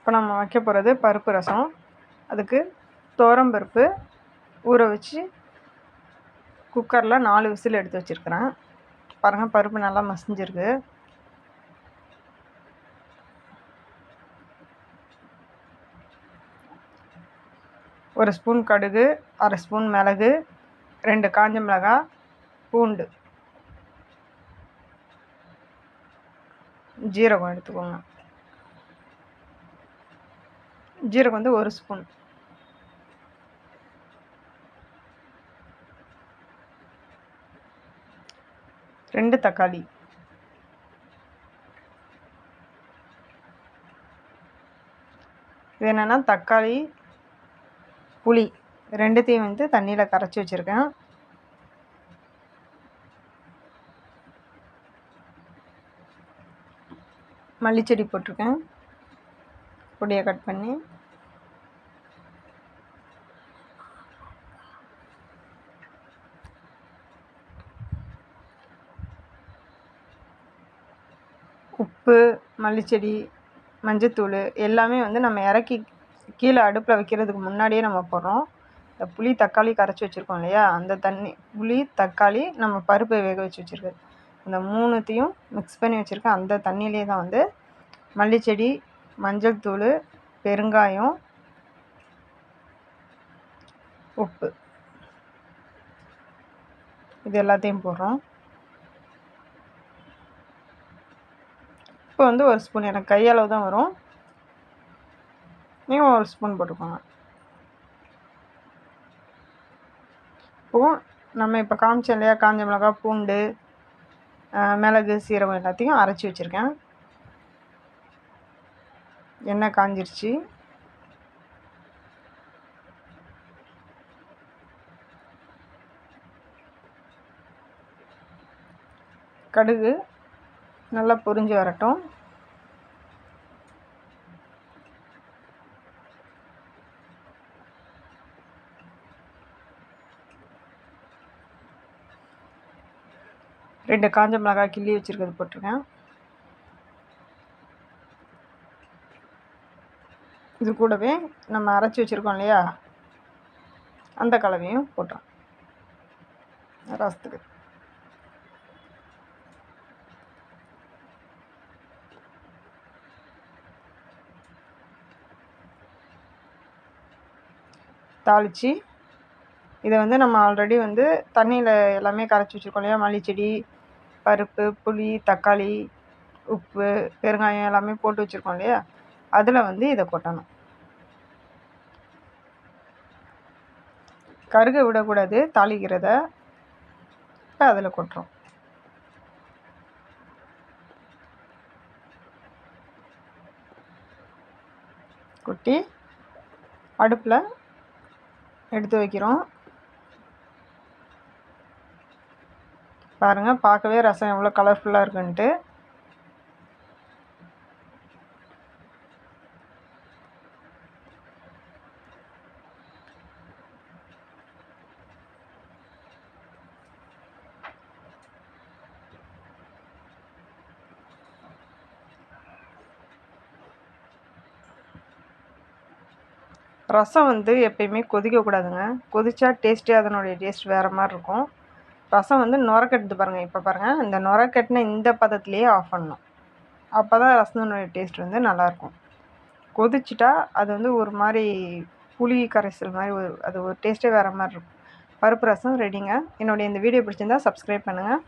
இப்போ நம்ம வைக்க போகிறது பருப்பு ரசம். அதுக்கு பருப்பு ஊற வச்சு குக்கரில் நாலு விசில் எடுத்து வச்சுருக்கிறேன். பாருங்கள் பருப்பு நல்லா மசிஞ்சிருக்கு. ஒரு ஸ்பூன் கடுகு அரை ஸ்பூன் மிளகு ரெண்டு காஞ்ச மிளகாய் பூண்டு. ஜீரகம் எடுத்துக்கோங்க. ஜீரகம் வந்து ஒரு ஸ்பூன். ரெண்டு தக்காளி. இது என்னென்னா தக்காளி புளி ரெண்டுத்தையும் வந்து தண்ணியில் கரைச்சி வச்சுருக்கேன். மல்லிச்செடி போட்டிருக்கேன். பொடியை கட் பண்ணி உப்பு மல்லிச்செடி மஞ்சத்தூள் எல்லாமே வந்து நம்ம இறக்கி கீழே அடுப்பில் வைக்கிறதுக்கு முன்னாடியே நம்ம போடுறோம். இந்த புளி தக்காளி கரைச்சி வச்சுருக்கோம் இல்லையா? அந்த தண்ணி புளி தக்காளி நம்ம பருப்பை வேக வச்சு வச்சுருக்கோம். அந்த மூணுத்தையும் மிக்ஸ் பண்ணி வச்சுருக்கேன் அந்த தண்ணியிலே தான் வந்து மல்லிச்செடி மஞ்சள் தூள் பெருங்காயம் உப்பு. இது எல்லாத்தையும் போடுறோம். இப்போ வந்து ஒரு ஸ்பூன் எனக்கு கையளவு தான் வரும். நீங்கள் ஒரு ஸ்பூன் போட்டுக்கோங்க. இப்போது நம்ம இப்போ காமிச்சோம் இல்லையா காஞ்ச மிளகா பூண்டு மிளகு சீரகம் எல்லாத்தையும் அரைச்சி வச்சுருக்கேன். எண்ணெய் காஞ்சிருச்சு. கடுகு நல்லா பொரிஞ்சு வரட்டும். ரெண்டு காஞ்ச மிளகாய் கிள்ளி வச்சுருக்கிறது போட்டிருக்கேன். இது கூடவே நம்ம அரைச்சி வச்சுருக்கோம் இல்லையா? அந்த கலவையும் போட்டோம் ரசத்துக்கு. தாளித்து இதை வந்து நம்ம ஆல்ரெடி வந்து தண்ணியில் எல்லாமே கரைச்சி வச்சுருக்கோம் இல்லையா? மல்லிச்செடி பருப்பு புளி தக்காளி உப்பு பெருங்காயம் எல்லாமே போட்டு வச்சுருக்கோம் இல்லையா? அதில் வந்து இதை கொட்டணும். கருக விடக்கூடாது தாளிக்கிறத இப்போ அதில் கொட்டுறோம். கொட்டி அடுப்பில் எடுத்து வைக்கிறோம். பாருங்கள் பார்க்கவே ரசம் எவ்வளோ கலர்ஃபுல்லாக இருக்குன்ட்டு. ரசம் வந்து எப்பயுமே கொதிக்கக்கூடாதுங்க. கொதித்தா டேஸ்ட்டே அதனுடைய டேஸ்ட் வேறு மாதிரி இருக்கும். ரசம் வந்து நுரக்கட்டுது பாருங்கள் இப்போ பாருங்கள் இந்த நுரக்கட்டின இந்த பதத்துலேயே ஆஃப் பண்ணணும். அப்போ தான் ரசத்தினுடைய டேஸ்ட் வந்து நல்லாயிருக்கும் கொதிச்சிட்டா அது வந்து ஒரு மாதிரி புளி கரைசல் மாதிரி ஒரு அது ஒரு டேஸ்ட்டே வேறு மாதிரி இருக்கும். பருப்பு ரசம் ரெடிங்க என்னுடைய இந்த வீடியோ பிடிச்சிருந்தா சப்ஸ்கிரைப் பண்ணுங்கள்